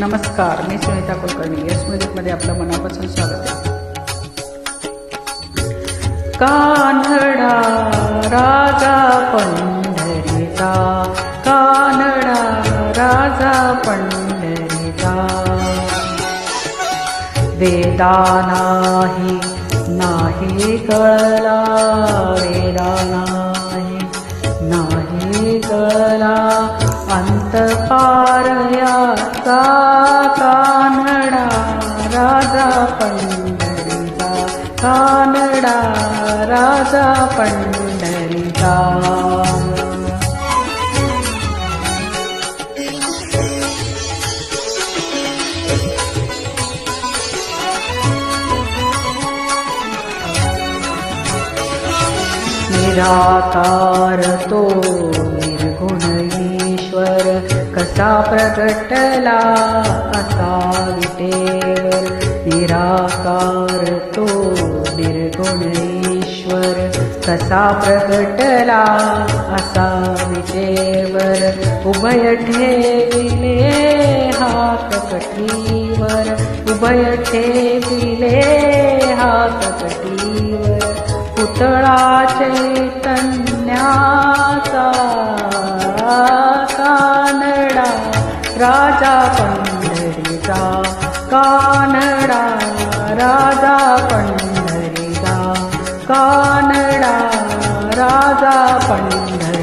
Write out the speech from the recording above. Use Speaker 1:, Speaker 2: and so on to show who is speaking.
Speaker 1: नमस्कार मी सुनीता कुलकर्णी. यस म्युझिकमध्ये आपलं मनापासून स्वागत आहे. कानडा राजा पंढरीचा कानडा राजा पंढरीचा. वेदा नाही नाही कळला वेदा नाही नाही कळला પારયા સા કાનડા રાજા પંડરીતા કાનડા રાજા પંડરીતા નિરાકાર તો ईश्वर कसा प्रगटला असा विटेवर? निराकार तो निर्गुण ईश्वर कसा प्रगटला असा विटेवर? उभय ठेविले हात कटीवर उभय ठेविले हात कटीवर पुतळा चैतन्याचा राजा पंढरीचा कानडा राजा पंढरीचा कानडा राजा पंढरीचा